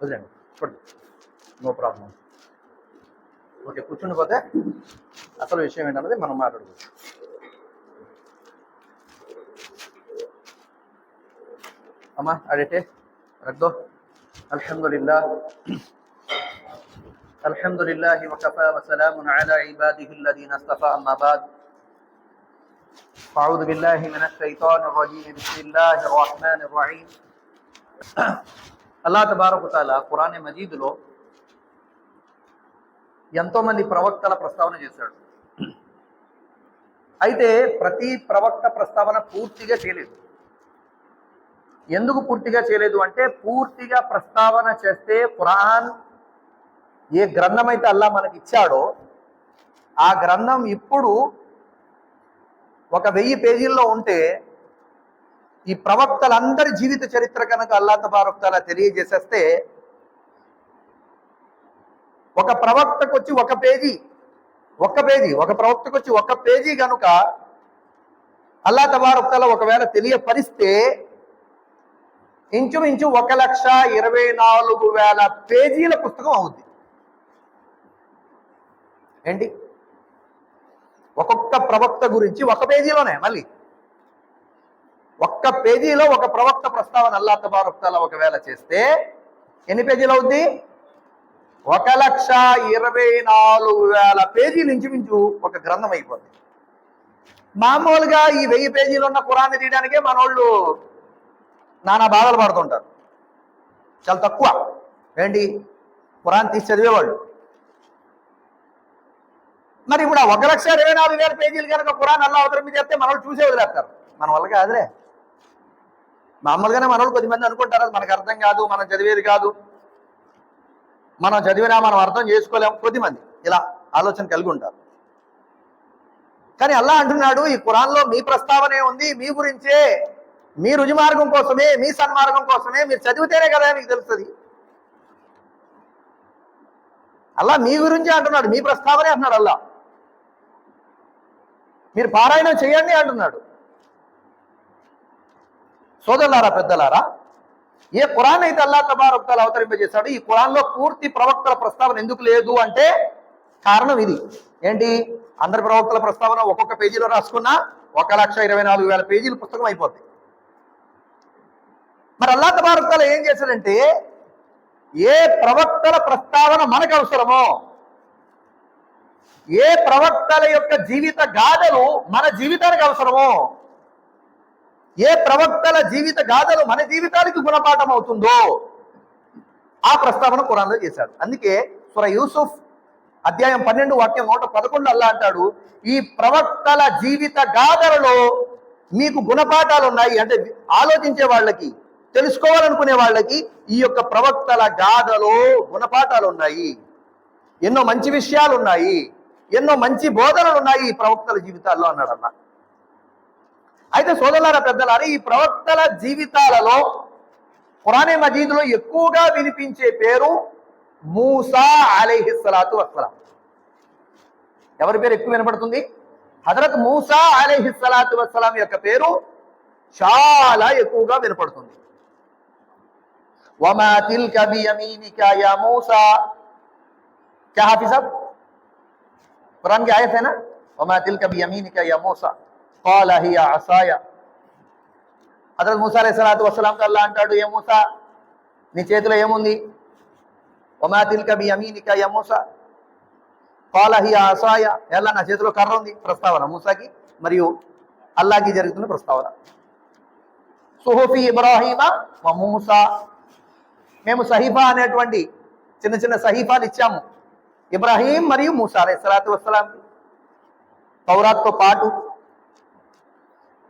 వదిలేండి చూడండి no problem okay కూర్చుండిపోతే అసలు విషయం ఏంటన్నది మనం మాట్లాడుకోవచ్చు అమ్మా అడితే రద్దో అల్హమ్దుల్లా الحمد لله وكفى وسلام على عباده الذين اصطفى أما بعد أعوذ بالله من الشيطان الرجيم بسم الله الرحمن الرحيم అల్లా తబారకు తాలా ఖురాన్ మజీదులో ఎంతో మంది ప్రవక్తల ప్రస్తావన చేశాడు. అయితే ప్రతి ప్రవక్త ప్రస్తావన పూర్తిగా చేయలేదు. ఎందుకు పూర్తిగా చేయలేదు అంటే పూర్తిగా ప్రస్తావన చేస్తే ఖురాన్ ఏ గ్రంథం అయితే అల్లా మనకి ఇచ్చాడో ఆ గ్రంథం ఇప్పుడు ఒక వెయ్యి పేజీల్లో ఉంటే ఈ ప్రవక్తలందరి జీవిత చరిత్ర కనుక అల్లాత తబారక్తాల తెలియజేసేస్తే ఒక ప్రవక్తకు వచ్చి ఒక పేజీ ఒక్క పేజీ ఒక ప్రవక్తకు వచ్చి ఒక పేజీ కనుక అల్లా తబారక్తాల ఒకవేళ తెలియపరిస్తే ఇంచుమించు ఒక లక్ష ఇరవై నాలుగు వేల పేజీల పుస్తకం అవుద్ది. ఏంటి? ఒక్కొక్క ప్రవక్త గురించి ఒక పేజీలోనే మళ్ళీ. ఒక్క పేజీలో ఒక ప్రవక్త ప్రస్తావన అల్లా తబారక్తాల ఒకవేళ చేస్తే ఎన్ని పేజీలు అవుద్ది? ఒక లక్ష ఇరవై నాలుగు వేల పేజీలు ఇంచుమించు ఒక గ్రంథం అయిపోద్ది. మామూలుగా ఈ వెయ్యి పేజీలు ఉన్న కురాన్ని తీయడానికే మనోళ్ళు నానా బాధలు పడుతుంటారు. చాలా తక్కువ. ఏంటి? కురాన్ తీసి చదివేవాళ్ళు. మరి ఇప్పుడు ఆ ఒక లక్ష ఇరవై నాలుగు వేల పేజీలు కనుక కురాన్ అల్లా అవతరం మీద మనోళ్ళు చూసే వదిలేస్తారు. మన వల్ల కాదులే. మామూలుగానే మనోళ్ళు కొద్దిమంది అనుకుంటారు అది మనకు అర్థం కాదు మనం చదివేది కాదు. మనం చదివినా మనం అర్థం చేసుకోలేం కొద్దిమంది ఇలా ఆలోచన కలిగి ఉంటారు. కానీ అల్లా అంటున్నాడు ఈ కురాన్లో మీ ప్రస్తావనే ఉంది మీ గురించే మీ రుజుమార్గం కోసమే మీ సన్మార్గం కోసమే మీరు చదివితేనే కదా మీకు తెలుస్తుంది. అల్లా మీ గురించి అంటున్నాడు మీ ప్రస్తావనే అంటున్నాడు అల్లా. మీరు పారాయణం చేయండి అంటున్నాడు. సోదరులారా పెద్దలారా ఏ కురాన్ అయితే అల్లా తబారబ్దాలు అవతరింపజేశాడు ఈ కురాన్లో పూర్తి ప్రవక్తల ప్రస్తావన ఎందుకు లేదు అంటే కారణం ఇది. ఏంటి? అందరి ప్రవక్తల ప్రస్తావన ఒక్కొక్క పేజీలో రాసుకున్నా ఒక లక్ష ఇరవై నాలుగు వేల పేజీల పుస్తకం అయిపోద్ది. మరి అల్లా తబారబ్దాలు ఏం చేశాడంటే ఏ ప్రవక్తల ప్రస్తావన మనకు అవసరమో ఏ ప్రవక్తల యొక్క జీవిత గాథలు మన జీవితానికి అవసరమో ఏ ప్రవక్తల జీవిత గాథలు మన జీవితానికి గుణపాఠం అవుతుందో ఆ ప్రస్తావన కురాన్లో చేశాడు. అందుకే సుర యూసుఫ్ అధ్యాయం పన్నెండు వాక్యం నూట పదకొండు అల్లా అంటాడు ఈ ప్రవక్తల జీవిత గాథలలో మీకు గుణపాఠాలు ఉన్నాయి అంటే ఆలోచించే వాళ్ళకి తెలుసుకోవాలనుకునే వాళ్ళకి ఈ యొక్క ప్రవక్తల గాథలో గుణపాఠాలు ఉన్నాయి. ఎన్నో మంచి విషయాలు ఉన్నాయి. ఎన్నో మంచి బోధనలు ఉన్నాయి ఈ ప్రవక్తల జీవితాల్లో అన్నాడు అన్న అయితే సోదరుల పెద్దలారు ఈ ప్రవక్తల జీవితాలలో పురాణ మజీద్లో ఎక్కువగా వినిపించే పేరు మూసా అలీహిస్సలాతు వస్సలాం. ఎవరి పేరు ఎక్కువ వినపడుతుంది? హజరత్ మూసా అలీహిస్సలాతు వస్సలాం యొక్క పేరు చాలా ఎక్కువగా వినపడుతుంది. వమా తిల్క బియమీనిక యా మూసా. క్యా హాఫీ వమా కాల్ అహియా అతను మూసా అలే వసలాం కల్లా అంటాడు ఏ మూస నీ చేతిలో ఏముంది? ఒమాతిల్ తిల్క అమీనిక ఎమూస మూసా కాల్ అసాయ ఎలా నా చేతిలో కర్ర ఉంది. ప్రస్తావన మూసాకి మరియు అల్లాకి జరుగుతున్న ప్రస్తావన. సుహుఫీ ఇబ్రాహీమ మూసా. మేము సహీఫా అనేటువంటి చిన్న చిన్న సహీఫాలు ఇచ్చాము. ఇబ్రాహీం మరియు మూసా అలే సలాతు వసలాంకి పౌరాత్తో పాటు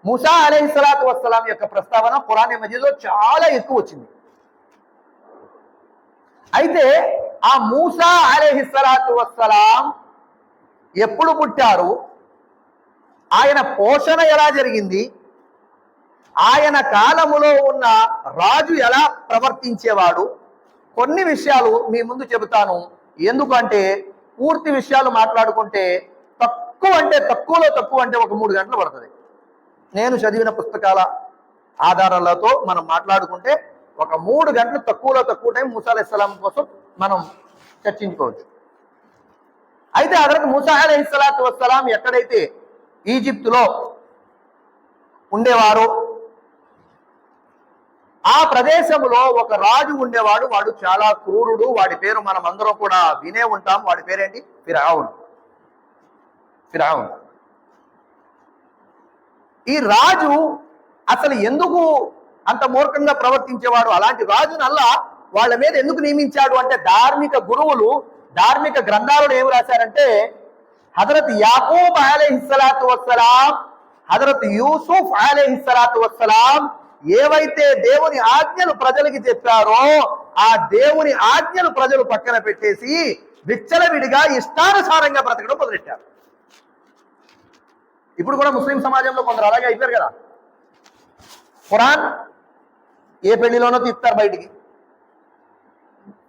మూసా అలీ సలాత్ వస్సలాం యొక్క ప్రస్తావన పురాణ మధ్యలో చాలా ఎక్కువ వచ్చింది. అయితే ఆ మూసా అలీ సలాత్ వస్సలాం ఎప్పుడు పుట్టారు? ఆయన పోషణ ఎలా జరిగింది? ఆయన కాలములో ఉన్న రాజు ఎలా ప్రవర్తించేవాడు? కొన్ని విషయాలు మీ ముందు చెబుతాను. ఎందుకంటే పూర్తి విషయాలు మాట్లాడుకుంటే తక్కువ అంటే తక్కువలో తక్కువ అంటే ఒక మూడు గంటలు పడుతుంది. నేను చదివిన పుస్తకాల ఆధారాలతో మనం మాట్లాడుకుంటే ఒక మూడు గంటలు తక్కువలో తక్కువ టైం మూసా అలైహిస్సలాం కోసం మనం చర్చించుకోవచ్చు. అయితే హజరత్ మూసా అలైహిస్సలాతు వస్సలాం ఎక్కడైతే ఈజిప్తులో ఉండేవారో ఆ ప్రదేశంలో ఒక రాజు ఉండేవాడు. వాడు చాలా క్రూరుడు. వాడి పేరు మనం అందరం కూడా వినే ఉంటాం. వాడి పేరేంటి? ఫిరావున్ ఫిరావున్ ఈ రాజు అసలు ఎందుకు అంత మూర్ఖంగా ప్రవర్తించేవాడు? అలాంటి రాజునల్లా వాళ్ళ మీద ఎందుకు నియమించాడు అంటే ధార్మిక గురువులు ధార్మిక గ్రంథాలను ఏమి రాశారంటే హజరత్ యాకూబ్ అలైహిస్సలాతు వస్సలాం హజరత్ యూసుఫ్ అలైహిస్సలాతు వస్సలాం ఏవైతే దేవుని ఆజ్ఞలు ప్రజలకి చెప్పారో ఆ దేవుని ఆజ్ఞలు ప్రజలు పక్కన పెట్టేసి విచ్చలవిడిగా ఇష్టానుసారంగా బ్రతకడం మొదలెట్టారు. ఇప్పుడు కూడా ముస్లిం సమాజంలో కొందరు అలాగే అయిపోయారు కదా. ఖురాన్ ఏ పెళ్ళిలోనో తీస్తారు బయటికి.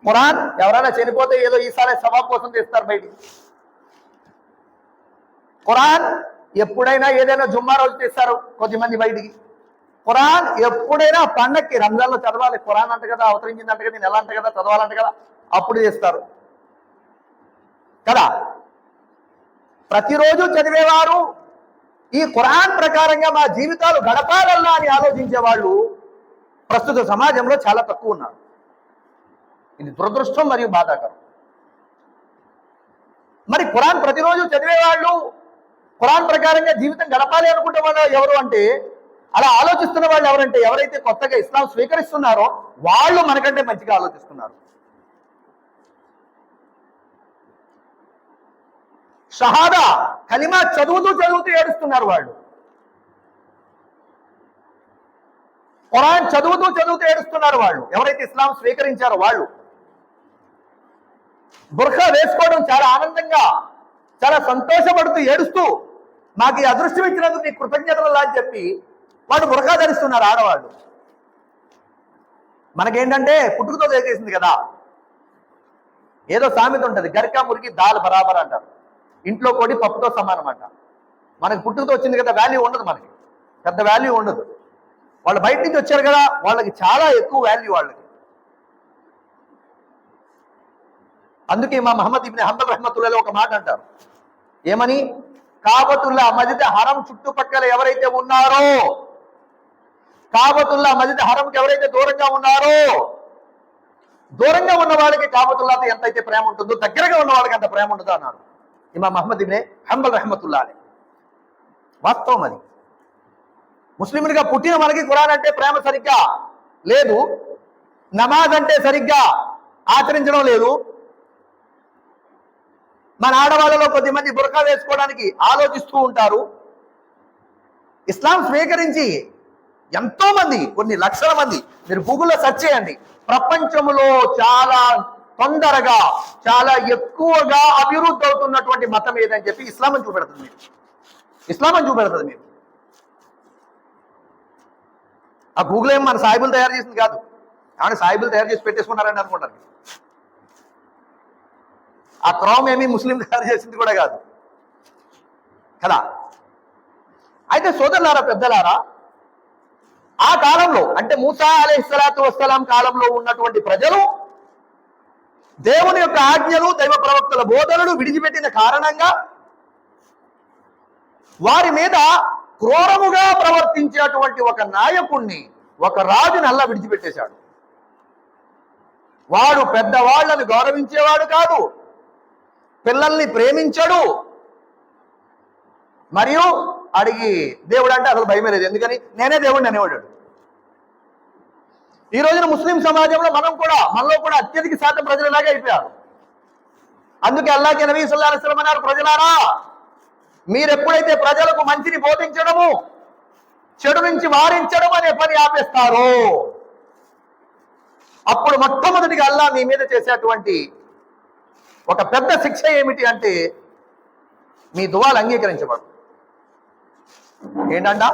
ఖురాన్ ఎవరైనా చనిపోతే ఏదో ఈసారి సభా కోసం తీస్తారు బయటికి. ఖురాన్ ఎప్పుడైనా ఏదైనా జుమ్మా రోజు తీస్తారు కొద్దిమంది బయటికి. ఖురాన్ ఎప్పుడైనా పండక్కి రంజాన్లో చదవాలి. ఖురాన్ అంట కదా అవతరించిందంట కదా నెల అంట కదా చదవాలంట కదా అప్పుడు చేస్తారు. కదా? ప్రతిరోజు చదివేవారు ఈ ఖురాన్ ప్రకారంగా మా జీవితాలు గడపాలల్లా అని ఆలోచించే వాళ్ళు ప్రస్తుత సమాజంలో చాలా తక్కువ ఉన్నారు. ఇది దురదృష్టం మరియు బాధాకరం. మరి ఖురాన్ ప్రతిరోజు చదివేవాళ్ళు ఖురాన్ ప్రకారంగా జీవితం గడపాలి అనుకుంటే వాళ్ళు ఎవరు అంటే అలా ఆలోచిస్తున్న వాళ్ళు ఎవరంటే ఎవరైతే కొత్తగా ఇస్లాం స్వీకరిస్తున్నారో వాళ్ళు మనకంటే మంచిగా ఆలోచిస్తున్నారు. షహాదా కలిమా చదువుతూ చదువుతూ ఏడుస్తున్నారు వాళ్ళు. ఖురాన్ చదువుతూ చదువుతూ ఏడుస్తున్నారు వాళ్ళు. ఎవరైతే ఇస్లాం స్వీకరించారో వాళ్ళు. బుర్ఖా వేసుకోవడం చాలా ఆనందంగా చాలా సంతోషపడుతూ ఏడుస్తూ మాకు ఈ అదృష్టం ఇచ్చినందుకు నీ కృతజ్ఞతలు అని చెప్పి వాళ్ళు బుర్ఖా ధరిస్తున్నారు ఆడవాళ్ళు. మనకేంటంటే పుట్టుకతో చేసేసింది కదా. ఏదో సామెత ఉంటుంది గరికా మురికి దాల్ బరాబర్ అంటారు. ఇంట్లో కోడి పప్పుతో సమానం అంట మనకి పుట్టుకతో వచ్చింది కదా వాల్యూ ఉండదు మనకి. పెద్ద వాల్యూ ఉండదు. వాళ్ళు బయట నుంచి వచ్చారు కదా వాళ్ళకి చాలా ఎక్కువ వాల్యూ వాళ్ళకి. అందుకే మా మహమ్మద్ ఇబ్ని హంబల్ రహమతుల్లాలో ఒక మాట అంటారు. ఏమని? కాబతుల్లా మజిద్ హరం చుట్టుపక్కల ఎవరైతే ఉన్నారో కాబతుల్లా మజిద్ హరంకి ఎవరైతే దూరంగా ఉన్నారో దూరంగా ఉన్న వాళ్ళకి కాబతుల్లాతో ఎంతైతే ప్రేమ ఉంటుందో దగ్గరగా ఉన్న వాళ్ళకి అంత ప్రేమ ఉంటుందో అన్నారు. ఇమా మహమ్మద్ ఇబ్నే హంబల్ రహమతుల్లా అని వాస్తవం అది ముస్లింలుగా పుట్టిన మనకి ఖురాన్ అంటే ప్రేమ సరిగ్గా లేదు నమాజ్ అంటే సరిగ్గా ఆచరించడం లేదు మన ఆడవాళ్ళలో కొద్దిమంది బురకా వేసుకోవడానికి ఆలోచిస్తూ ఉంటారు ఇస్లాం స్వీకరించి ఎంతో మంది కొన్ని లక్షల మంది మీరు గూగుల్లో సెర్చ్ చేయండి ప్రపంచంలో చాలా తొందరగా చాలా ఎక్కువగా అభివృద్ధి అవుతున్నటువంటి మతం ఏదని చెప్పి ఇస్లాం అని చూపెడుతుంది. మీరు ఇస్లాం అని చూపెడుతుంది మీరు ఆ గూగుల్ ఏం మన సాయిబులు తయారు చేసింది కాదు. ఏమైనా సాయిబులు తయారు చేసి పెట్టేసుకుంటారని అనుకుంటారు. ఆ క్రోమ్ ఏమీ ముస్లిం తయారు చేసింది కూడా కాదు. కదా? అయితే సోదరులారా పెద్దలారా ఆ కాలంలో అంటే మూసా అలైహిస్సలాతు వస్సలాం కాలంలో ఉన్నటువంటి ప్రజలు దేవుని యొక్క ఆజ్ఞలు దైవ ప్రవక్తల బోధనలు విడిచిపెట్టిన కారణంగా వారి మీద క్రూరముగా ప్రవర్తించేటువంటి ఒక నాయకుణ్ణి ఒక రాజుని అల్లా విడిచిపెట్టేశాడు. వాడు పెద్దవాళ్ళను గౌరవించేవాడు కాదు పిల్లల్ని ప్రేమించడు. మరియు అడిగి దేవుడు అంటే అసలు భయమే లేదు. ఎందుకని? నేనే దేవుడిని అనేవాడు. ఈ రోజున ముస్లిం సమాజంలో మనం కూడా మనలో కూడా అత్యధిక శాతం ప్రజలు అయిపోయారు. అందుకే అల్లాకి నబీ సుల్లా అలైహి అన్నారు ప్రజలారా మీరెప్పుడైతే ప్రజలకు మంచిని బోధించడము చెడు నుంచి వారించడం అనే పని ఆపేస్తారు అప్పుడు మొట్టమొదటిగా అల్లా మీ మీద చేసేటువంటి ఒక పెద్ద శిక్ష ఏమిటి అంటే మీ దువాలు అంగీకరించబడు ఏంటంట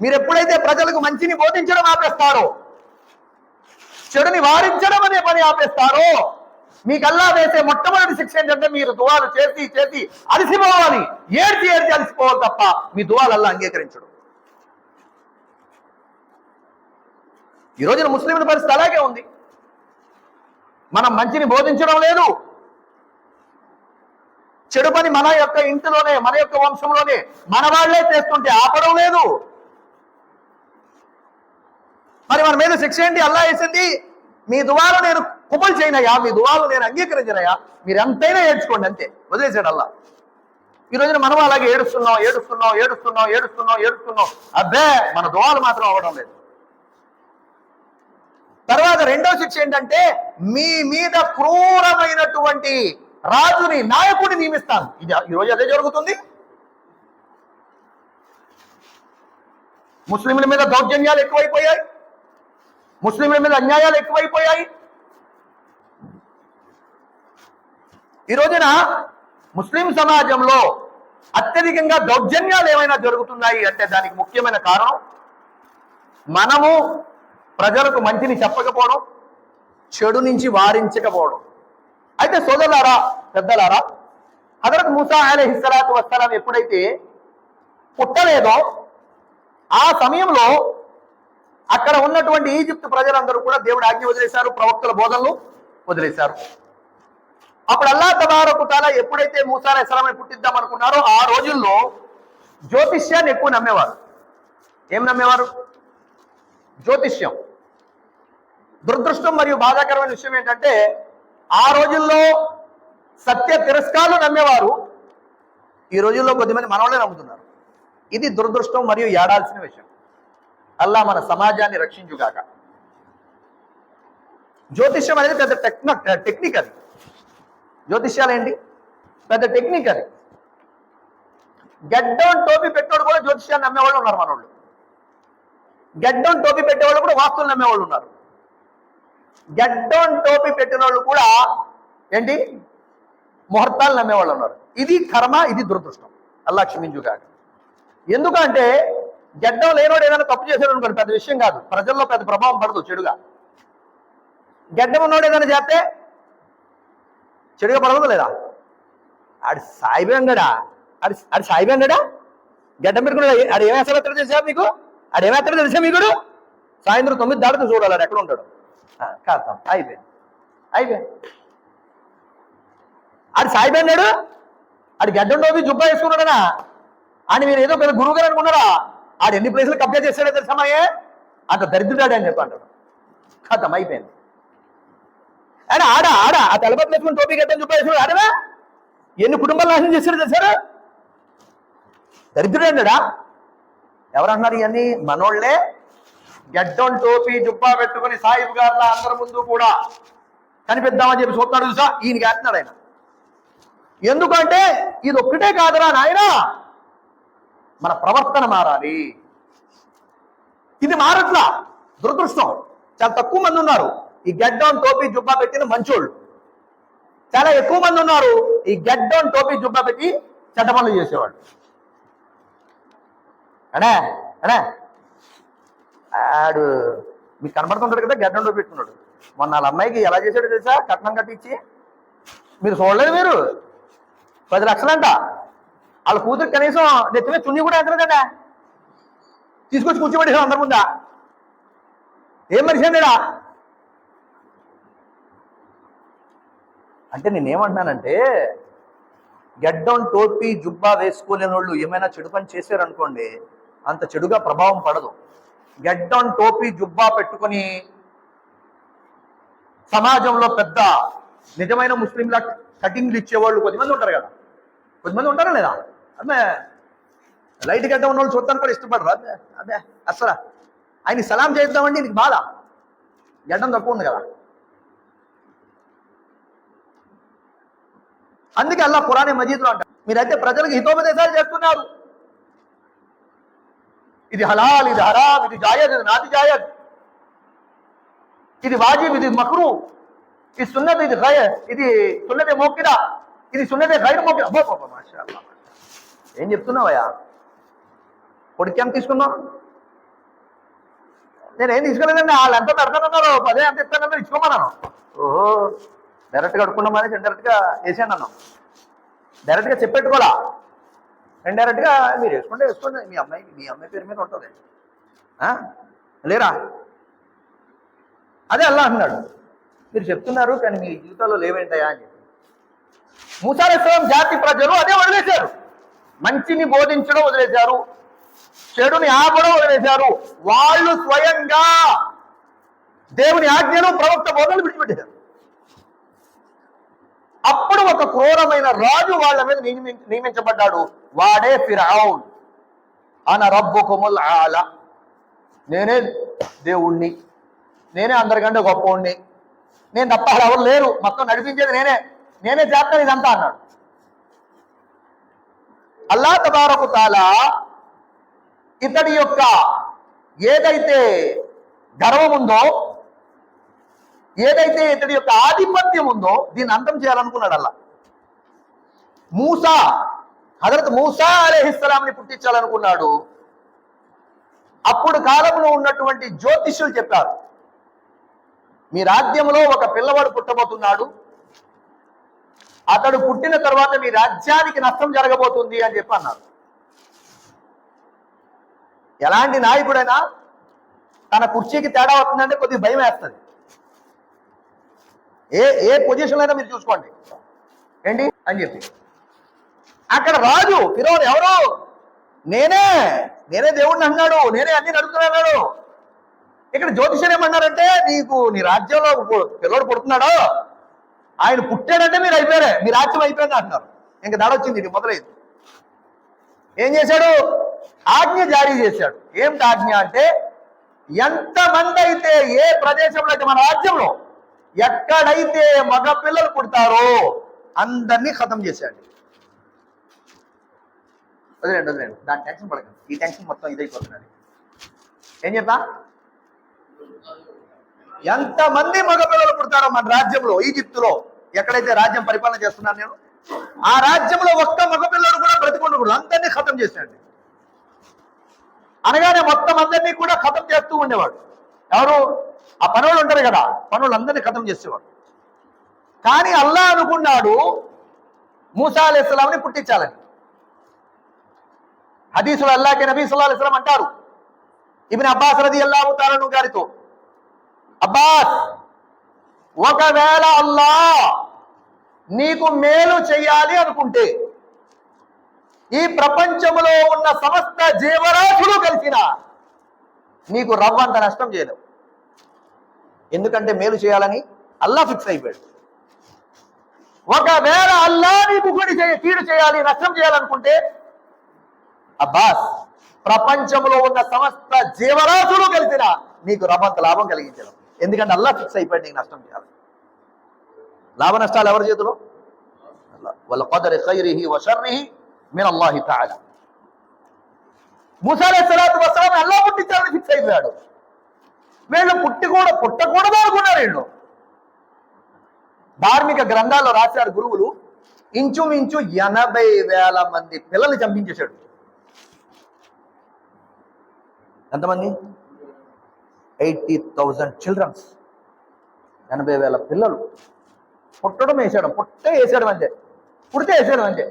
మీరు ఎప్పుడైతే ప్రజలకు మంచిని బోధించడం ఆపేస్తారో చెడుని వారించడం అనే పని ఆపేస్తారో? మీకల్లా వేసే మొట్టమొదటి శిక్ష ఏంటంటే మీరు దువాలు చేసి చేసి అలసిపోవాలి. ఏడ్చి ఏడ్చి అలసిపోవాలి తప్ప మీ దువాలల్లా అంగీకరించడు. ఈ రోజున ముస్లింల పరిస్థితి అలాగే ఉంది. మనం మంచిని బోధించడం లేదు. చెడు పని మన యొక్క ఇంటిలోనే మన యొక్క వంశంలోనే మన వాళ్ళే చేస్తుంటే ఆపడం లేదు. మరి మన మీద శిక్ష ఏంటి? అల్లా వేసింది మీ దువాలు నేను కుపలు చేయనయ్యా మీ దువాలు నేను అంగీకరించనయ్యా. మీరు ఎంతైనా ఏడ్చుకోండి అంతే. వదిలేసాడు అల్లా. ఈ రోజున మనం అలాగే ఏడుస్తున్నాం ఏడుస్తున్నాం ఏడుస్తున్నాం ఏడుస్తున్నాం ఏడుస్తున్నాం. అబ్బే మన దువాలు మాత్రం అవ్వడం లేదు. తర్వాత రెండో శిక్ష ఏంటంటే మీ మీద క్రూరమైనటువంటి రాజుని నాయకుడిని నియమిస్తాను. ఇది ఈ రోజు అదే జరుగుతుంది. ముస్లింల మీద దౌర్జన్యాలు ఎక్కువైపోయాయి. ముస్లింల మీద అన్యాయాలు ఎక్కువైపోయాయి. ఈ రోజున ముస్లిం సమాజంలో అత్యధికంగా దౌర్జన్యాలు ఏమైనా జరుగుతున్నాయి అంటే దానికి ముఖ్యమైన కారణం మనము ప్రజలకు మంచిని చెప్పకపోవడం చెడు నుంచి వారించకపోవడం. అయితే సోదరులారా పెద్దలారా హజరత్ మూసా అలహిస్సలాతు వస్సలాం ఎప్పుడైతే పుట్టలేదో ఆ సమయంలో అక్కడ ఉన్నటువంటి ఈజిప్ట్ ప్రజలందరూ కూడా దేవుడు ఆజ్ఞ వదిలేశారు ప్రవక్తల బోధనలు వదిలేశారు. అప్పుడు అల్లా తబారకు తాలా ఎప్పుడైతే మూసాల ఇస్లామని పుట్టిద్దాం అనుకున్నారో ఆ రోజుల్లో జ్యోతిష్యాన్ని ఎక్కువ నమ్మేవారు. ఏం నమ్మేవారు? జ్యోతిష్యం. దురదృష్టం మరియు బాధాకరమైన విషయం ఏంటంటే ఆ రోజుల్లో సత్య తిరస్కారాలు నమ్మేవారు. ఈ రోజుల్లో కొద్దిమంది మనవాళ్ళే నమ్ముతున్నారు. ఇది దురదృష్టం మరియు ఏడాల్సిన విషయం. అల్లా మన సమాజాన్ని రక్షించుగాక. జ్యోతిష్యం అనేది పెద్ద టెక్న టెక్నిక్ అది. జ్యోతిష్యాలు ఏంటి పెద్ద టెక్నిక్ అది. గడ్డం టోపీ పెట్టోడు కూడా జ్యోతిష్యాన్ని నమ్మేవాళ్ళు ఉన్నారు మనోళ్ళు. గడ్డం టోపీ పెట్టేవాళ్ళు కూడా వాస్తువులు నమ్మేవాళ్ళు ఉన్నారు. గడ్డం టోపీ పెట్టిన వాళ్ళు కూడా ఏంటి? ముహూర్తాలు నమ్మేవాళ్ళు ఉన్నారు. ఇది కర్మ ఇది దురదృష్టం. అల్లా క్షమించుగాక. ఎందుకంటే గడ్డం లేనోడు ఏదైనా తప్పు చేశాడు అనుకోండి పెద్ద విషయం కాదు. ప్రజల్లో పెద్ద ప్రభావం పడదు చెడుగా. గడ్డం ఉన్నోడు ఏదైనా చేస్తే చెడుగా పడదు లేదా? ఆడి సాయిబేంగడా ఆడి ఆడి సాయిబేంగడా గడ్డం పెట్టుకున్నాడు ఆడు ఏమేస్తాడో తెలుసా మీకు? ఆడు ఏమేస్తాడో తెలిసా మీకు? సాయంత్రం తొమ్మిది దాటితే చూడాలి ఆడు ఎక్కడ ఉంటాడు? ఆ, కాస్తాం అయిపోయింది. అయిపోయింది. ఆడు సాయిపోయినాడు ఆడు గడ్డం టోపీ జుబ్బా వేసుకున్నాడనా? అని మీరు ఏదో పెద్ద గురువు గారు అనుకున్నారా? ఆడు ఎన్ని ప్లేసులు కబ్జా చేశాడో తెలుసా అంత దరిద్రుడాడు అని చెప్పి అంటాడు ఖతం అయిపోయింది. ఆయన ఆడ ఆడ? ఆ తెలబట్లు వేసుకుని టోపీ కట్టని జుబ్బా ఆడవా? ఎన్ని కుటుంబాలు నాశనం చేశాడు తెలుసారా దరిద్రుడు అన్నాడా? ఎవరన్నారు ఇవన్నీ? మనోళ్ళే. గడ్డం టోపీ జుబ్బా పెట్టుకుని సాయిబు గారులా అందరి ముందు కూడా కనిపిద్దామని చెప్పి చూస్తాడు చూసా ఈయనకి వేస్తున్నాడు ఆయన. ఎందుకంటే ఇది ఒక్కటే కాదురా నాయనా. మన ప్రవర్తన మారాలి. ఇది మారట్లా. దురదృష్టం. చాలా తక్కువ మంది ఉన్నారు. ఈ గడ్డం టోపీ జుబ్బా పెట్టిన మంచోళ్ళు. చాలా ఎక్కువ మంది ఉన్నారు. ఈ గడ్డం టోపీ జుబ్బా పెట్టి చెడ్డ పనులు చేసేవాళ్ళు. అడే ఆడు మీకు కనబడుతుంటాడు కదా గడ్డం టోపీ పెట్టుకున్నాడు. మొన్న వాళ్ళ అమ్మాయికి ఎలా చేశాడు తెలుసా? కట్నం కట్టించి. మీరు చూడలేదు మీరు? పది లక్షలంట. వాళ్ళ కూతురు కనీసం నెత్తిమే చున్నీ కూడా ఎంతలేదండి తీసుకొచ్చి కూర్చోబెట్టి అందరి ముందా? ఏం మనిషి అండిరా అంటే నేనేమంటున్నానంటే గడ్డం టోపీ జుబ్బా వేసుకోలేని వాళ్ళు ఏమైనా చెడు పని చేశారనుకోండి అంత చెడుగా ప్రభావం పడదు. గడ్డం టోపీ జుబ్బా పెట్టుకొని సమాజంలో పెద్ద నిజమైన ముస్లింల కటింగ్లు ఇచ్చేవాళ్ళు కొద్దిమంది ఉంటారు కదా. కొద్దిమంది ఉంటారా లేదా? అమ్మే లైట్ గడ్డ ఉన్న వాళ్ళు చూడటానికి కూడా ఇష్టపడరు. అదే అదే అసలు ఆయన సలాం చేద్దామండి నీకు బాధ. గడ్డం తక్కువ ఉంది కదా. అందుకే అల్లా పురాణే మజీద్లో అంట మీరైతే ప్రజలకు హితోపదేశాలు చేస్తున్నారు. ఇది హలాల్ ఇది హరామ్ ఇది జాయద్ ఇది నాది జాయద్. ఇది వాజిబ్ ఇది మక్రూ. ఇది సున్నది ఇది ఇది సున్నదే మోకిదా. ఇది సున్నదే గైర్ మోకిదా. మాషా అల్లా, మాషా. ఏం చెప్తున్నావయ్యా? పొడికేం తీసుకున్నావు నేను తీసుకోలేదండి వాళ్ళు ఎంత పెడతానన్నారు పదే ఎంత ఇస్తానన్నారు ఇచ్చుకోమన్నాను. ఓహో డైరెక్ట్గా అడుక్కున్నామని డైరెక్ట్గా వేసాను అన్నాం డైరెక్ట్గా చెప్పెట్టుకోవాలా ఇండైరెక్ట్గా మీరు వేసుకుంటే వేసుకోండి. మీ అమ్మాయి మీ అమ్మాయి పేరు మీద ఉంటుంది. లేరా? అదే అల్లా అన్నాడు మీరు చెప్తున్నారు కానీ మీ జీవితాల్లో లేవేంటయా అని చెప్పి. మూసారేశ్వరం జాతి ప్రజలు అదే వదిలేశారు. మంచిని బోధించడం వదిలేశారు చెడుని ఆపడం వదిలేశారు. వాళ్ళు స్వయంగా దేవుని ఆజ్ఞలు ప్రవక్త బోధనలు విడిచిపెట్టారు. అప్పుడు ఒక క్రూరమైన రాజు వాళ్ళ మీద నియమించబడ్డాడు. వాడే ఫిరౌన్. అన రబ్బుకుముల్ ఆల. నేనే దేవుణ్ణి. నేనే అందరికంటే గొప్పవాణ్ణి. నేను తప్ప ఎవరు లేరు. మొత్తం నడిపించేది నేనే. నేనే చేస్తాను ఇదంతా అన్నాడు. అల్లా తబారకు తాలా ఇతడి యొక్క ఏదైతే గర్వం ఉందో ఏదైతే ఇతడి యొక్క ఆధిపత్యం ఉందో దీన్ని అంతం చేయాలనుకున్నాడు అల్లా మూసా హజరత్ మూసా అలీహిస్సలాంని పుట్టించాలనుకున్నాడు. అప్పుడు కాలంలో ఉన్నటువంటి జ్యోతిష్యులు చెప్పారు మీ రాజ్యంలో ఒక పిల్లవాడు పుట్టబోతున్నాడు అతడు పుట్టిన తర్వాత మీ రాజ్యానికి నష్టం జరగబోతుంది అని చెప్పి అన్నారు. ఎలాంటి నాయకుడైనా తన కుర్చీకి తేడా వస్తుందంటే కొద్దిగా భయం వేస్తుంది. ఏ ఏ పొజిషన్ అయినా మీరు చూసుకోండి. ఏంటి? అని చెప్పి. అక్కడ రాజు ఫిరోన్ ఎవరు? నేనే నేనే దేవుడిని అన్నాడు నేనే అన్ని నడుపుతున్నాడు ఇక్కడ జ్యోతిషం ఏమన్నారంటే నీకు నీ రాజ్యంలో పిల్లడు పిల్లోడు పుడుతున్నాడు ఆయన పుట్టాడంటే మీరు అయిపోయారే. మీ రాజ్యం అయిపోయింది అంటున్నారు. ఇంకా దాడొచ్చింది ఇది మొదలైంది. ఏం చేశాడు? ఆజ్ఞ జారీ చేశాడు. ఏమిటి ఆజ్ఞ అంటే ఎంతమంది అయితే ఏ ప్రదేశంలో అయితే మన రాజ్యంలో ఎక్కడైతే మగ పిల్లలు పుడతారో అందరినీ ఖతం చేశాడు. వదిలేండి వదిలేండి దాని టెన్షన్ పడకండి. ఈ టెన్షన్ మొత్తం ఇదైపోతున్నది. ఏం చెప్తా ఎంతమంది మగపిల్లలు పుడతారో మన రాజ్యంలో ఈజిప్తులో. ఎక్కడైతే రాజ్యం పరిపాలన చేస్తున్నాను నేను ఆ రాజ్యంలో ఒక్క మగపిల్లడు కూడా బ్రతికుండకూడదు అందరినీ ఖతం చేశాడు. అనగానే మొత్తం అందరినీ కూడా ఖతం చేస్తూ ఉండేవాడు. ఎవరు? ఆ పనులు ఉంటారు కదా పనులు అందరినీ ఖతం చేసేవాడు. కానీ అల్లా అనుకున్నాడు మూసా అలైహిస్సలాంని పుట్టించాలని. హదీసులు అల్లాకి నబీ సుల్లా అలైహి అంటారు. ఇబ్న్ అబ్బాస్ రది అల్లాహు తాలను గారితో. అబ్బాస్ ఒకవేళ అల్లా నీకు మేలు చేయాలి అనుకుంటే ఈ ప్రపంచంలో ఉన్న సమస్త జీవరాశులు కలిసిన నీకు రవ్వంత నష్టం చేయలేవు. ఎందుకంటే మేలు చేయాలని అల్లా ఫిక్స్ అయిపోయాడు. ఒకవేళ అల్లా నీకు గుడి చేయ కీడు చేయాలి నష్టం చేయాలనుకుంటే అబ్బాస్ ప్రపంచంలో ఉన్న సమస్త జీవరాశులు కలిసిన నీకు రవ్వంత లాభం కలిగించడం ఎందుకంటే అల్లా ఫిక్స్ అయిపోయాడు నీకు నష్టం చేయాలి. లాభ నష్టాలు ఎవరి చేతిలో? వాళ్ళ qadri ఖైరిహి వ షర్రిహి అల్లాహి తఆలా మూసా అల్లా పుట్టించాలని ఫిక్స్ అయిపోయాడు. వీళ్ళు పుట్టి కూడా పుట్టకూడదు అనుకున్నారు వీళ్ళు. ధార్మిక గ్రంథాల్లో రాశారు గురువులు ఇంచుమించు ఎనభై వేల మంది పిల్లల్ని చంపించేశాడు. ఎంతమంది? Eighty thousand childrens. ఎనభై వేల పిల్లలు. పుట్టడం వేసాడు పుట్టే వేసాడు అంతే. పుడితే వేసాడు అంతే.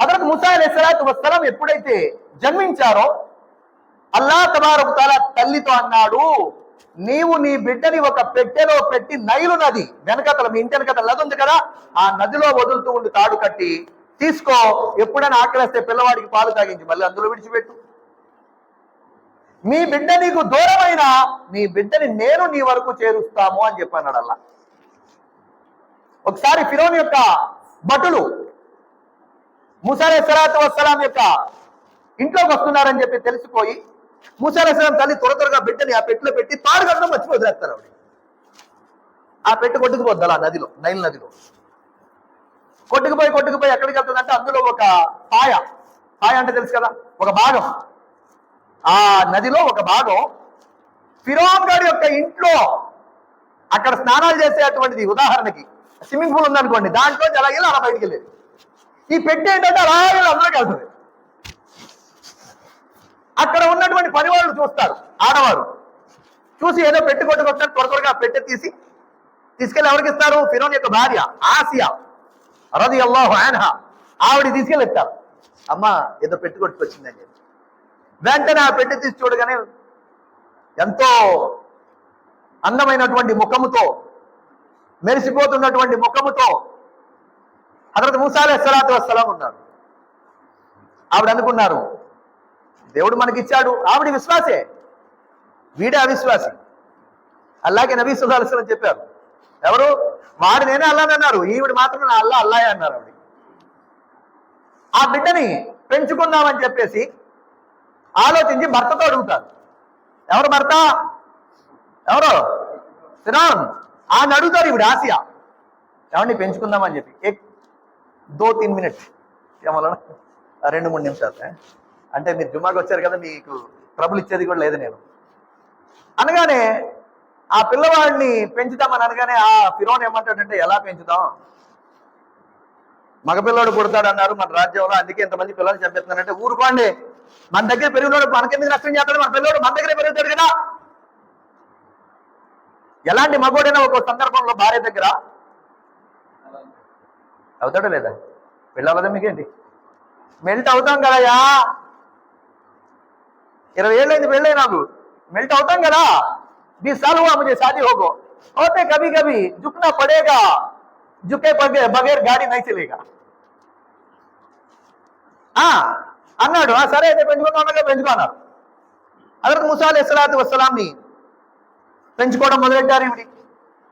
హజరత్ ముసా అలైహిస్సలాతు వస్తలం ఎప్పుడైతే జన్మించారో అల్లా తబారకు తాలా తల్లితో అన్నాడు నీవు నీ బిడ్డని ఒక పెట్టెలో పెట్టి నైలు నది వెనకతల మీ ఇంటి వెనకతల నది ఉంది కదా ఆ నదిలో వదులుతూ ఉండి తాడు కట్టి తీసుకో. ఎప్పుడైనా ఆకలిస్తే పిల్లవాడికి పాలు తాగించి మళ్ళీ అందులో విడిచిపెట్టు. మీ బిడ్డ నీకు దూరమైన నీ బిడ్డని నేను నీ వరకు చేరుస్తాము అని చెప్పన్నాడు అల్లా ఒకసారి ఫిరోన్ యొక్క భటులు ముసాలే సలాతు వసలాం యొక్క ఇంట్లోకి వస్తున్నారని చెప్పి తెలిసిపోయి ముసాలే సలాం తల్లి త్వర త్వరగా బిడ్డని ఆ పెట్టిలో పెట్టి తాడు కట్టడం వదిలేస్తారు ఆవిడ. ఆ పెట్టు కొట్టుకుపోద్ది అలా నదిలో నైల్ నదిలో. కొట్టుకుపోయి కొట్టుకుపోయి ఎక్కడికి వెళ్తుందంటే అందులో ఒక పాయ పాయ అంటే తెలుసు కదా ఒక భాగం. ఆ నదిలో ఒక భాగం ఫిరోన్ గారి యొక్క ఇంట్లో అక్కడ స్నానాలు చేసేటువంటిది ఉదాహరణకి. స్విమ్మింగ్ పూల్ ఉందనుకోండి దాంట్లో అలా వెళ్ళి అలా బయటికి వెళ్ళేది. ఈ పెట్టి ఏంటంటే అలా వెళ్ళి వెళ్తుంది అక్కడ ఉన్నటువంటి పని వాళ్ళు చూస్తారు ఆడవారు. చూసి ఏదో పెట్టి కొట్టుకొస్తారు త్వర త్వరగా పెట్టె తీసి తీసుకెళ్ళి ఎవరికి ఇస్తారు? ఫిరోన్ యొక్క భార్య ఆసియా రది అల్లాహు ఆన్హా ఆవిడ తీసుకెళ్ళి ఇస్తారు. అమ్మ ఏదో పెట్టుకొట్టుకొచ్చిందని చెప్పి. వెంటనే ఆ పెట్టి తీసి చూడగానే ఎంతో అందమైనటువంటి ముఖముతో మెరిసిపోతున్నటువంటి ముఖముతో హజరత్ మూసాలే సలాతు వసలాం ఉన్నారు. ఆవిడ అనుకున్నారు దేవుడు మనకిచ్చాడు. ఆవిడ విశ్వాసే. వీడే అవిశ్వాసి. అల్లాగే నబీ సుల్లాహం చెప్పారు. ఎవరు? వాడు నేనే అల్లానన్నారు ఈవిడ మాత్రం నా అల్లా అల్లాయే అన్నారు ఆవిడ. ఆ బిడ్డని పెంచుకుందామని చెప్పేసి ఆలోచించి భర్తతో అడుగుతారు. ఎవరు భర్త? ఎవరు? శ్రీరామ్. ఆయన అడుగుతారు ఇవి ఆసియా. ఎవరిని పెంచుకుందామని చెప్పి. ఎక్ దో తిన్ మినిట్ ఏమన్నా రెండు మూడు నిమిషాలు అంటే మీరు జుమ్మాకి వచ్చారు కదా మీకు ట్రబుల్ ఇచ్చేది కూడా లేదు నేను. అనగానే ఆ పిల్లవాడిని పెంచుదామని అనగానే ఆ ఫిరోన్ ఏమంటాడంటే ఎలా పెంచుదాం మగపిల్లడు పుడతాడన్నారు మన రాజ్యంలో. అందుకే ఇంతమంది పిల్లలు చంపిస్తున్నారంటే ఊరుకోండి. మన దగ్గర మనకి మనకెందుకు నష్టం చేస్తాడు మన పిల్లడు మన దగ్గర పెరుగుతాడు కదా. ఎలాంటి మగోడైనా ఒక సందర్భంలో భార్య దగ్గర అవుతాడు లేదా? పెళ్ళవదా మీకేంటి? మెల్ట్ అవుతాం కదయా ఇరవై ఏళ్ళైంది పెళ్ళే నాకు. మెల్ట్ అవుతాం కదా. బీ సాలు ఆమె సాధి హోగో. అవుతే కవి కవి జుక్నా పడేగా. झुके बगैर बगैर गाड़ी नहीं चलेगा ఆ అన్నాడు ఆ సరే అయితే పెంచుకున్నాగా పెంచుకున్నారు అదర్ ముసా అలైహిస్సలాతు వస్సలాంని పెంచుకోవడం మొదలెట్టారు ఇవిడి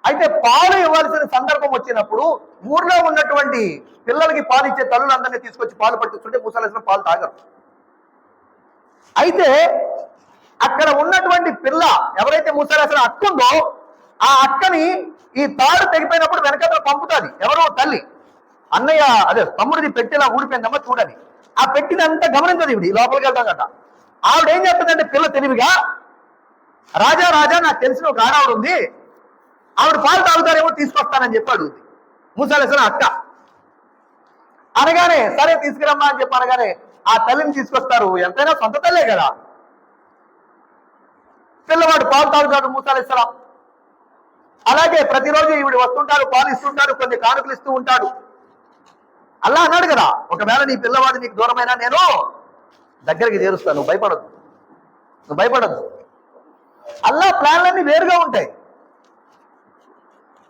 అయితే పాలు ఇవ్వాల్సిన సందర్భం వచ్చినప్పుడు ఊర్లో ఉన్నటువంటి పిల్లలకి పాలు ఇచ్చే తల్లులందరినీ తీసుకొచ్చి పాలు పట్టిస్తుంటే ముసలాల్సిన పాలు తాగరు అయితే అక్కడ ఉన్నటువంటి పిల్ల ఎవరైతే ముసలాల్సిన అక్క ఉందో ఆ అక్కని ఈ తాడు తెగిపోయినప్పుడు వెనకాల పంపుతుంది. ఎవరో తల్లి. అన్నయ్య అదే తమ్ముడిది పెట్టేలా ఊడిపోయిందమ్మా చూడని. ఆ పెట్టినంత గమనించదు ఇవి లోపలికి వెళ్తాం కదా ఆవిడ ఏం చెప్తుందంటే పిల్ల తెలివిగా రాజా రాజా నాకు తెలిసిన ఒక ఆడావిడ ఉంది. ఆవిడ పాలు తాగుతారేమో తీసుకొస్తానని చెప్పి అడుగుతుంది ముసలేసిన అక్క. అనగానే సరే తీసుకురమ్మా అని చెప్పి అనగానే ఆ తల్లిని తీసుకొస్తారు. ఎంతైనా సొంత తల్లే కదా. పిల్లవాడు పాలు తాగుతాడు ముసాలేశ్వరం అలాగే ప్రతిరోజు ఈవిడ వస్తుంటాడు పాలు ఇస్తుంటాడు కొన్ని కానుకలు ఇస్తూ ఉంటాడు అలా అన్నాడు కదా ఒకవేళ నీ పిల్లవాడు నీకు దూరమైనా నేను దగ్గరికి చేరుస్తాను నువ్వు భయపడద్దు. నువ్వు భయపడద్దు. అల్లా ప్లాన్లన్నీ వేరుగా ఉంటాయి.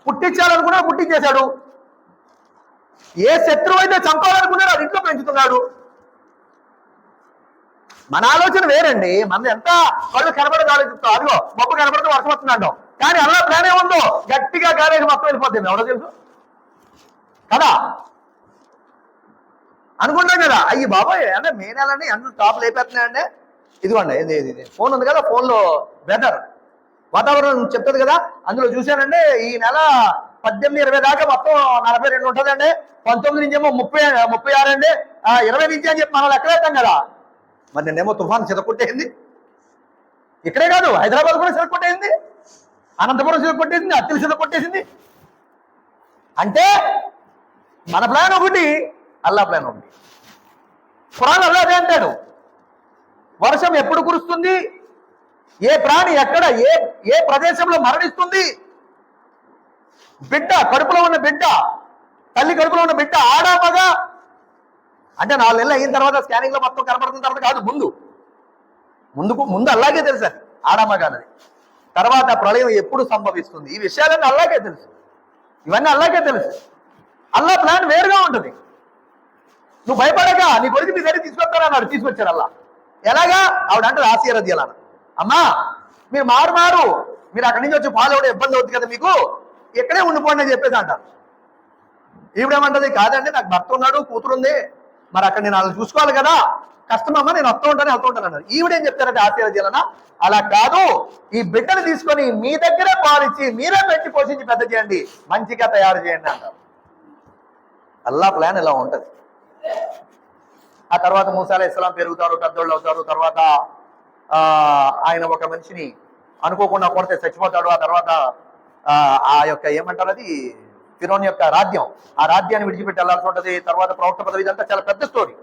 పుట్టించాలనుకున్నా పుట్టించేశాడు. ఏ శత్రువు అయితే చంపాలనుకున్నాడు అది ఇంట్లో పెంచుతున్నాడు. మన ఆలోచన వేరండి. మన ఎంత కళ్ళు కనబడదు ఆలోచిస్తాం అదిగో మొప్ప కనబడితే వర్షం వస్తుందంటాం. కానీ అలా ప్లాన్ ఏముందో గట్టిగా గారేసి మొత్తం వెళ్ళిపోతుంది ఎవడో తెలుసు? కదా? అనుకుంటాం కదా. అయ్యి బాబాయ్ అంటే మే నెలని అందరూ టాప్ లేపేస్తున్నాయండి ఇదిగోండి ఇది ఇది ఇది. ఫోన్ ఉంది కదా ఫోన్లో వెదర్ వాతావరణం చెప్తుంది కదా అందులో చూశానండి ఈ నెల పద్దెనిమిది ఇరవై దాకా మొత్తం నలభై రెండు ఉంటుందండి. పంతొమ్మిది నుంచి ఏమో ముప్పై ముప్పై ఆరు అండి. ఇరవై నుంచి అని చెప్పి మనం ఎక్కడేస్తాం కదా. మరి నేనేమో తుఫాన్ చితకొట్టేసింది. ఇక్కడే కాదు హైదరాబాద్ కూడా చితకొట్టేసింది. అనంతపురం చితకొట్టేసింది అత్తిలి చితకొట్టేసింది అంటే మన ప్లాన్ ఒకటి అల్లా ప్లాన్ ఒకటి. ఖురాన్ అల్లా అదే అంటాడు. వర్షం ఎప్పుడు కురుస్తుంది? ఏ ప్రాణి ఎక్కడ ఏ ఏ ప్రదేశంలో మరణిస్తుంది? బిడ్డ కడుపులో ఉన్న బిడ్డ తల్లి కడుపులో ఉన్న బిడ్డ ఆడా మగ? అంటే నాలుగు నెలలు అయిన తర్వాత స్కానింగ్లో మొత్తం కనపడుతున్న తర్వాత కాదు ముందు. ముందుకు ముందు అలాగే తెలుసు అది ఆడా మగ అన్నది. తర్వాత ప్రళయం ఎప్పుడు సంభవిస్తుంది? ఈ విషయాలన్నీ అల్లాకే తెలుసు. ఇవన్నీ అల్లాకే తెలుసు. అల్లా ప్లాన్ వేరుగా ఉంటుంది. నువ్వు భయపడక నీ కొడుకు మీ దగ్గర తీసుకొస్తానన్నాడు తీసుకొచ్చాడు అల్లా. ఎలాగా? ఆవిడ అంటే ఆసియా ఎలా అలా అమ్మా మీరు మారు మారు. మీరు అక్కడి నుంచి వచ్చి ఫాలో అవ్వడం ఇబ్బంది అవుతుంది కదా మీకు? ఇక్కడే ఉండిపోండి అని చెప్పేసి అంటారు. ఈవిడేమంటది కాదండి నాకు భర్త ఉన్నాడు కూతురుంది. మరి అక్కడ నేను వాళ్ళని చూసుకోవాలి కదా. కష్టమమ్మా నేను వస్తూ ఉంటాను వెళ్తూ ఉంటాను అన్నారు. ఈవిడేం చెప్తారంటే ఆశీర్వాద అలా కాదు. ఈ బిడ్డను తీసుకొని మీ దగ్గరే పాలిచ్చి మీరే పెంచి పోషించి పెద్ద చేయండి. మంచిగా తయారు చేయండి అంటారు. అల్లా ప్లాన్ ఇలా ఉంటది. ఆ తర్వాత మూసాల ఇస్లాం పెరుగుతారు పెద్దోళ్ళు అవుతారు. తర్వాత ఆ, ఆయన ఒక మనిషిని అనుకోకుండా కొడితే చచ్చిపోతాడు. ఆ తర్వాత ఆ, ఆ యొక్క ఏమంటారు అది? ఫిరోన్ యొక్క రాజ్యం. ఆ రాజ్యాన్ని విడిచిపెట్టి వెళ్ళాల్సి ఉంటుంది. తర్వాత ప్రవక్త పదవి ఇదంతా చాలా పెద్ద స్టోరీ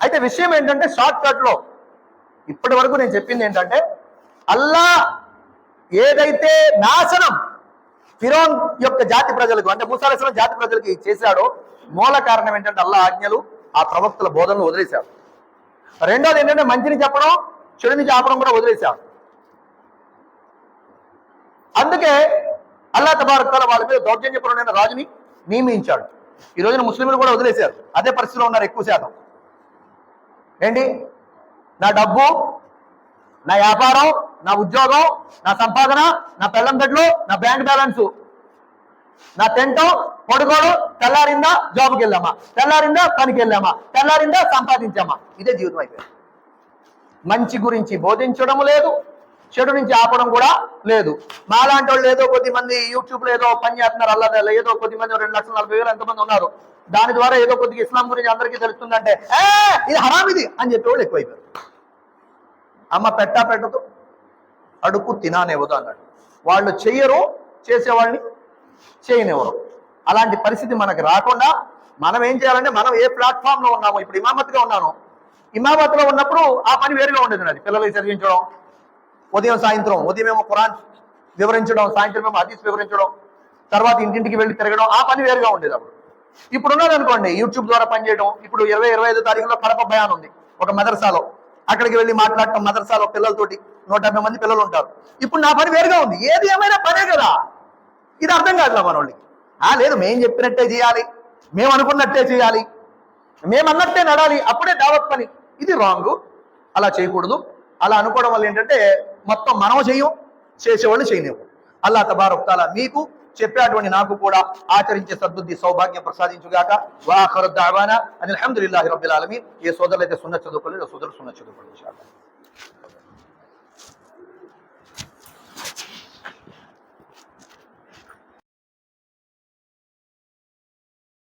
అయితే విషయం ఏంటంటే షార్ట్ కట్లో ఇప్పటి వరకు నేను చెప్పింది ఏంటంటే అల్లా ఏదైతే నాశనం ఫిరోన్ యొక్క జాతి ప్రజలకు అంటే మూసాలేశ్వరం జాతి ప్రజలకి చేశాడో మూల కారణం ఏంటంటే అల్లా ఆజ్ఞలు ఆ ప్రవక్తల బోధనలు వదిలేశాడు. రెండోది ఏంటంటే మంచిని చెప్పడం చెడుని చెప్పడం కూడా వదిలేశాడు. అందుకే అందుకే అల్లా తబారకాల వాళ్ళ మీద దౌర్జన్యపరుడైన రాజుని నియమించాడు. ఈ రోజున ముస్లింలు కూడా వదిలేశారు. అదే పరిస్థితిలో ఉన్నారు ఎక్కువ శాతం. ఏంటి? నా డబ్బు నా వ్యాపారం నా ఉద్యోగం నా సంపాదన నా పెళ్ళం గడ్లు నా బ్యాంక్ బ్యాలెన్స్. నా టెంట్ పొడుగోడు తెల్లారిందా జాబ్కి వెళ్ళామా? తెల్లారిందా పనికి వెళ్ళామా? తెల్లారిందా సంపాదించామా? ఇదే జీవితం అయిపోయింది. మంచి గురించి బోధించడం లేదు చెడు నుంచి ఆపడం కూడా లేదు. మాలాంటి వాళ్ళు ఏదో కొద్ది మంది యూట్యూబ్లో ఏదో పని చేస్తున్నారు అల్లదే ఏదో కొద్ది మంది రెండు లక్షల నలభై వేలు ఎంతమంది ఉన్నారు. దాని ద్వారా ఏదో కొద్దిగా ఇస్లాం గురించి అందరికీ తెలుస్తుందంటే ఇది హరామిది అని చెప్పేవాళ్ళు ఎక్కువైపోయారు. అమ్మ పెట్టా పెట్టదు అడుగు తినానేవదు అన్నాడు. వాళ్ళు చెయ్యరు చేసేవాళ్ళని చేయనివ్వరు. అలాంటి పరిస్థితి మనకు రాకుండా మనం ఏం చేయాలంటే మనం ఏ ప్లాట్ఫామ్లో ఉన్నామో ఇప్పుడు ఇమామత్గా ఉన్నాను. ఇమామత్లో ఉన్నప్పుడు ఆ పని వేరుగా ఉండేది నాది. పిల్లలకి చదివించడం ఉదయం సాయంత్రం ఉదయం ఏమో ఖురాన్ వివరించడం సాయంత్రం ఏమో హదీస్ వివరించడం తర్వాత ఇంటింటికి వెళ్ళి తిరగడం ఆ పని వేరుగా ఉండేది అప్పుడు. ఇప్పుడు ఉన్నది అనుకోండి యూట్యూబ్ ద్వారా పనిచేయడం ఇప్పుడు ఇరవై ఇరవై ఐదు తారీఖులో కడప భయాన్ ఉంది ఒక మదర్సాలో. అక్కడికి వెళ్ళి మాట్లాడటం మదర్సాలో పిల్లలతోటి నూట యాభై మంది పిల్లలు ఉంటారు. ఇప్పుడు నా పని వేరుగా ఉంది ఏది ఏమైనా పనే కదా. ఇది అర్థం కాదులా మన వాళ్ళకి ఆ లేదు మేం చెప్పినట్టే చేయాలి మేము అనుకున్నట్టే చేయాలి మేము అన్నట్టే నడాలి అప్పుడే దావత్ పని. ఇది రాంగ్ అలా చేయకూడదు. అలా అనుకోవడం వల్ల ఏంటంటే మొత్తం మనం చేయం చేసేవాళ్ళు చేయలేము. అల్లా తబారొక్తాల మీకు చెప్పేటువంటి నాకు కూడా ఆచరించే సద్బుద్ధి సౌభాగ్యం ప్రసాదించుగాక. వాఖరు దావానా అని అల్హమ్దులిల్లాహి రబ్బిల్ ఆలమీ ఏ సోదరులు అయితే సున్న చదువుకోలేదు సోదరులు సున్న చదువుకోలేదు